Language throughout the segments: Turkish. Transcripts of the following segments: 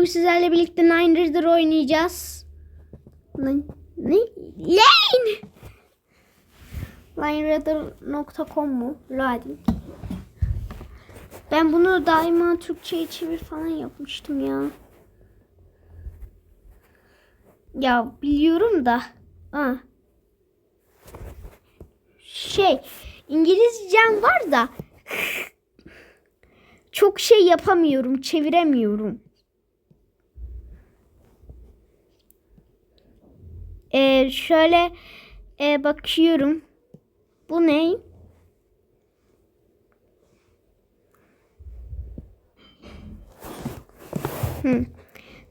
Bugün sizlerle birlikte Nine Rider oynayacağız. Lan- Ne? Lane! LineRider.com mu? Ladin. Ben bunu daima Türkçe'ye çevir falan yapmıştım ya. Ya biliyorum da. Aa. Şey, İngilizcem var da çok şey yapamıyorum, çeviremiyorum. Ee, şöyle e, bakıyorum. Bu ne? Hı.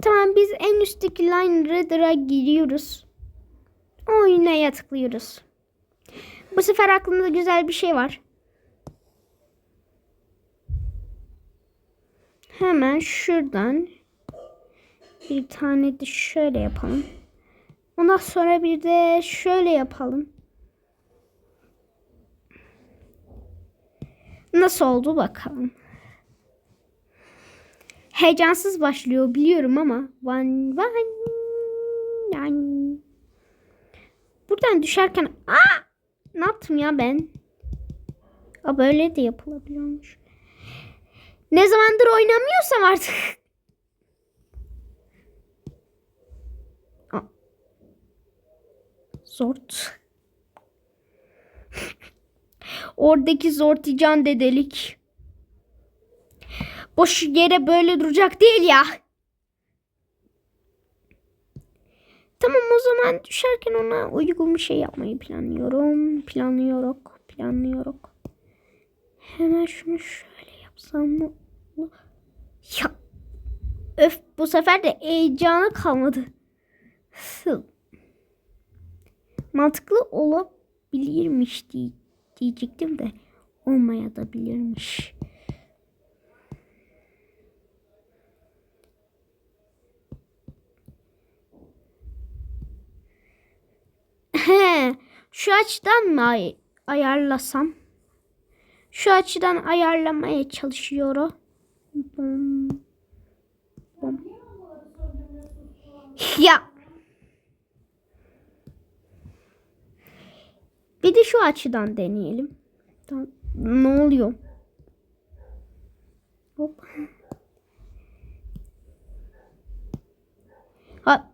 Tamam biz en üstteki line reader'a giriyoruz. Oynaya tıklıyoruz. Bu sefer aklımda güzel bir şey var. Hemen şuradan bir tane de şöyle yapalım. Ondan sonra bir de şöyle yapalım. Nasıl oldu bakalım. Heyecansız başlıyor biliyorum ama. Van van. van. Buradan düşerken aa ne yaptım ya ben? Aa böyle de yapılabiliyormuş. Ne zamandır oynamıyorsam artık. Zort. Oradaki zortican dedelik. Boş yere böyle duracak değil ya. Tamam o zaman düşerken ona uygun bir şey yapmayı planlıyorum. Planlıyoruz. Planlıyoruz. Hemen şunu şöyle yapsam mı? Ya. Öf bu sefer de heyecanı kalmadı. Mantıklı olabilirmiş diye, diyecektim de olmaya da bilirmiş. Şu açıdan mı ay- ayarlasam? Şu açıdan ayarlamaya çalışıyorum. Ya. Bir de şu açıdan deneyelim. Ne oluyor? Hop. Ha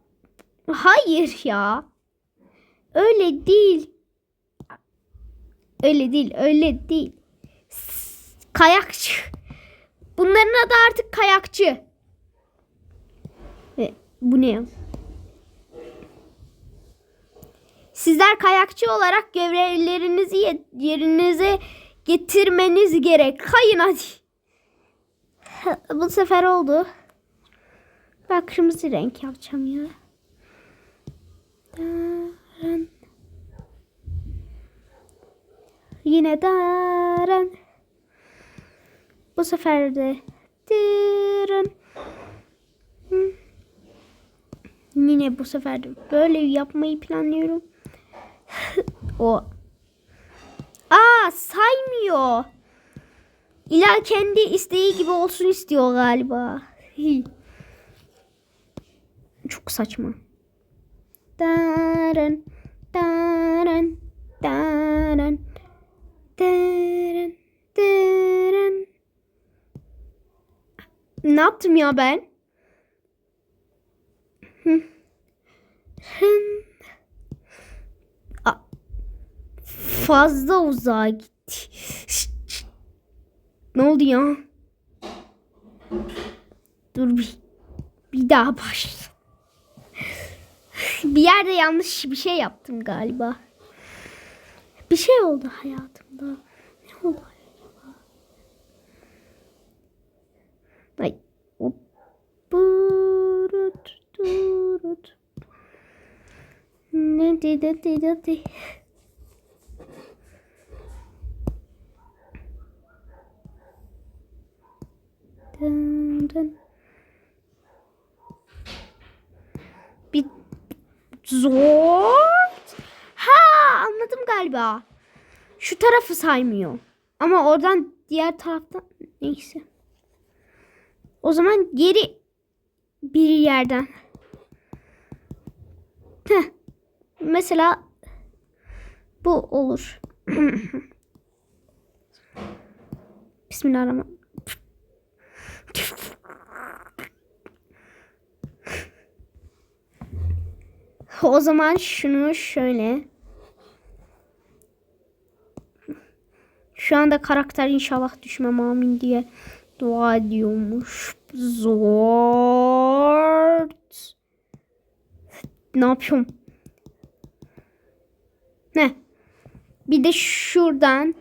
Hayır ya. Öyle değil. Öyle değil, öyle değil. Kayakçı. Bunların adı artık kayakçı. Ve bu ne ya? Sizler kayakçı olarak görevlerinizi ye- yerinize getirmeniz gerek. Kayın hadi. Bu sefer oldu. Ben kırmızı renk yapacağım ya. Daran. Yine daran. Bu sefer de daran. Hı. Yine bu sefer de böyle yapmayı planlıyorum. O. Aa saymıyor. İla kendi isteği gibi olsun istiyor galiba. Çok saçma. Daran, daran, daran, daran, daran. Ne yaptım ya ben? Hı. Hım. Aa, Fazla uzağa gitti. Ne oldu ya? Dur bir, bir daha başla. Bir yerde yanlış bir şey yaptım galiba. Bir şey oldu hayatımda. Ne oldu acaba? Ay. Hop. Ne dedi dedi dedi. Dın. Bir zor. Ha anladım galiba. Şu tarafı saymıyor. Ama oradan diğer taraftan neyse. O zaman geri bir yerden. Heh. Mesela bu olur. Bismillahirrahmanirrahim. O zaman şunu şöyle. Şu anda karakter inşallah düşmem amin diye dua ediyormuş. Zor. Ne yapıyorum? Ne? Bir de şuradan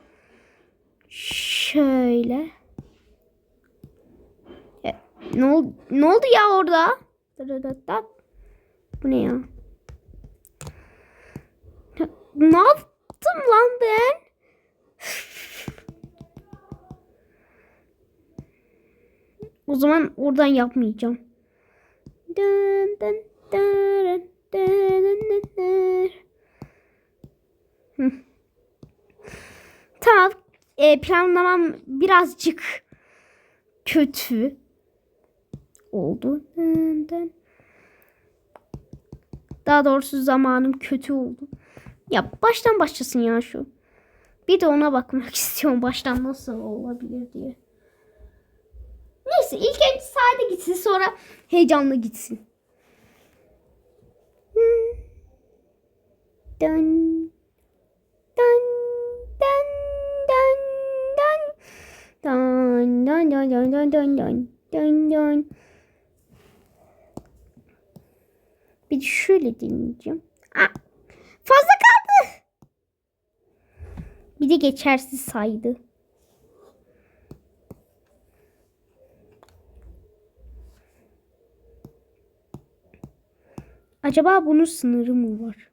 şöyle. E, ne oldu? Ne oldu ya orada? Bu ne ya? Ne yaptım lan ben? O zaman oradan yapmayacağım. Dın dın dın dın dın dın. Tamam. E, planlamam birazcık kötü oldu. Dın dın. Daha doğrusu zamanım kötü oldu. Ya baştan başlasın ya şu. Bir de ona bakmak istiyorum baştan nasıl olabilir diye. Neyse ilk önce sade gitsin sonra heyecanlı gitsin. Dön. Dön. Dön. Dön. Dön. Dön. Dön. Dön. Dön. Dön. Dön. Dön. Dön. Dön. Bir şöyle deneyeceğim. Aa, fazla kaldı. Bir de geçersiz saydı. Acaba bunun sınırı mı var?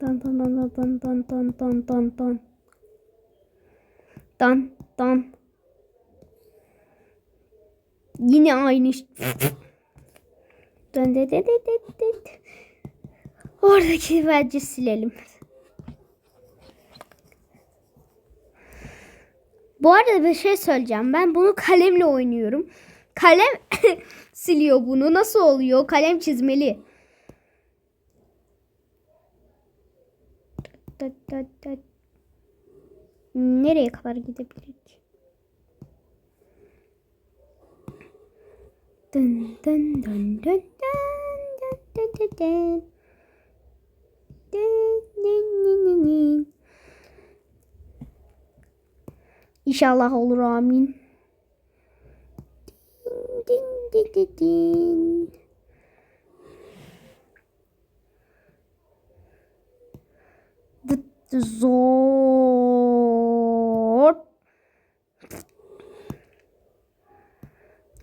Dan dan dan dan dan dan dan dan dan. Dan dan. Yine aynı. ş- Dön de de de de. Oradaki bence silelim. Bu arada bir şey söyleyeceğim. Ben bunu kalemle oynuyorum. Kalem siliyor bunu. Nasıl oluyor? Kalem çizmeli. Nereye kadar gidebilir ki? Dın dın dın dın İnşallah olur amin. Zor.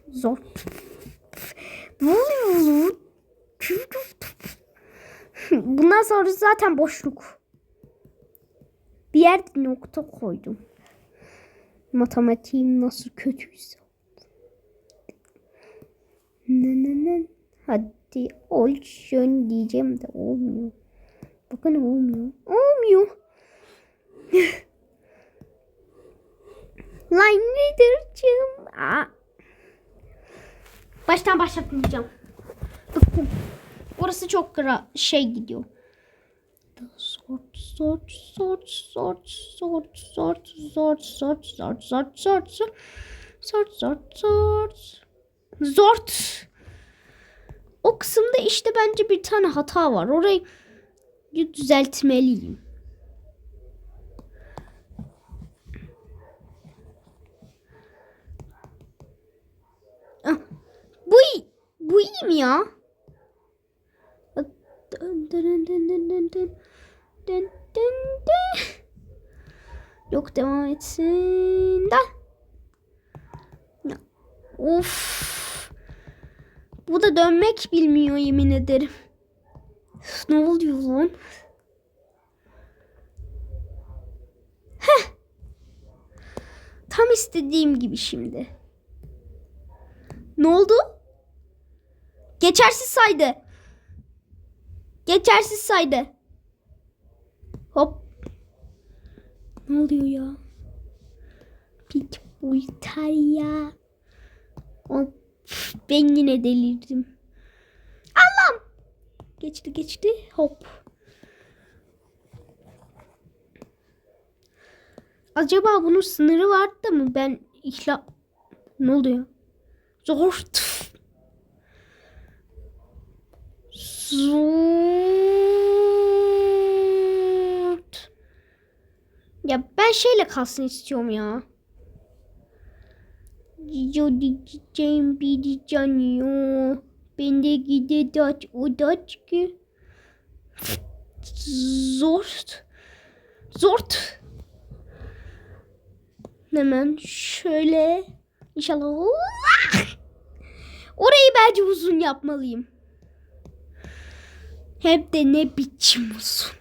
Zor. Ne oluyor? Bundan sonra zaten boşluk. Bir yerde nokta koydum matematiğim nasıl kötüyse. Ne ne ne. Hadi olsun diyeceğim de olmuyor. Bakın olmuyor. Olmuyor. Line Reader'cığım. Aa. Baştan başlatmayacağım. Bıktım. Orası çok gra- şey gidiyor. Sort, sort, sort, sort, sort, sort, sort, sort, sort, sort, sort, sort, sort, sort, sort. O kısımda işte bence bir tane hata var. Orayı düzeltmeliyim. Ah, Bu iyi, bu iyi mi ya? Dın dın dın. Yok devam etsin. Da. Of. Bu da dönmek bilmiyor yemin ederim. Ne oluyor lan? Heh. Tam istediğim gibi şimdi. Ne oldu? Geçersiz saydı. Geçersiz saydı. Hop. Ne oluyor ya? Pitbull Terrier. Of, ben yine delirdim. Allah'ım. Geçti geçti. Hop. Acaba bunun sınırı vardı mı? Ben ihla... Ne oluyor? Zort. Zort. Ya ben şeyle kalsın istiyorum ya. Yo diyeceğim bir diyeceğim. Ben de gide dat o dat ki. Zort. Zort. Hemen şöyle. İnşallah. Orayı bence uzun yapmalıyım. Hep de ne biçim uzun.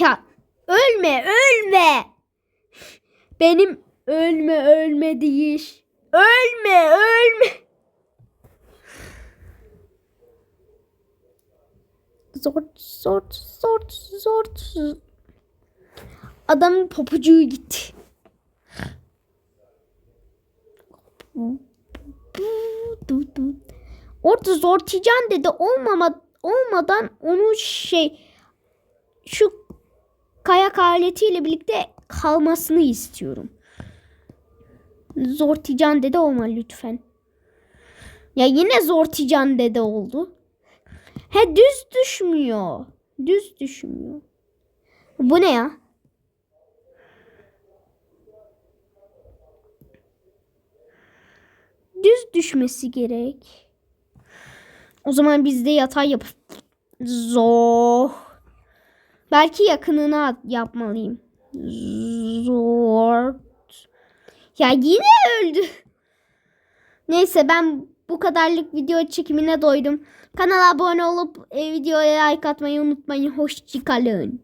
Ya ölme ölme. Benim ölme ölme değil. Ölme ölme. Zort zort zort zort. Adamın papucuğu gitti. Orada Zortican dede olmama, olmadan onu şey şu kayak aletiyle birlikte kalmasını istiyorum. Zortican dede olma lütfen. Ya yine Zortican dede oldu. He düz düşmüyor. Düz düşmüyor. Bu ne ya? Düz düşmesi gerek. O zaman biz de yatay yap. Zor. Belki yakınına yapmalıyım. Zor. Ya yine öldü. Neyse ben bu kadarlık video çekimine doydum. Kanala abone olup e, videoya like atmayı unutmayın. Hoşçakalın.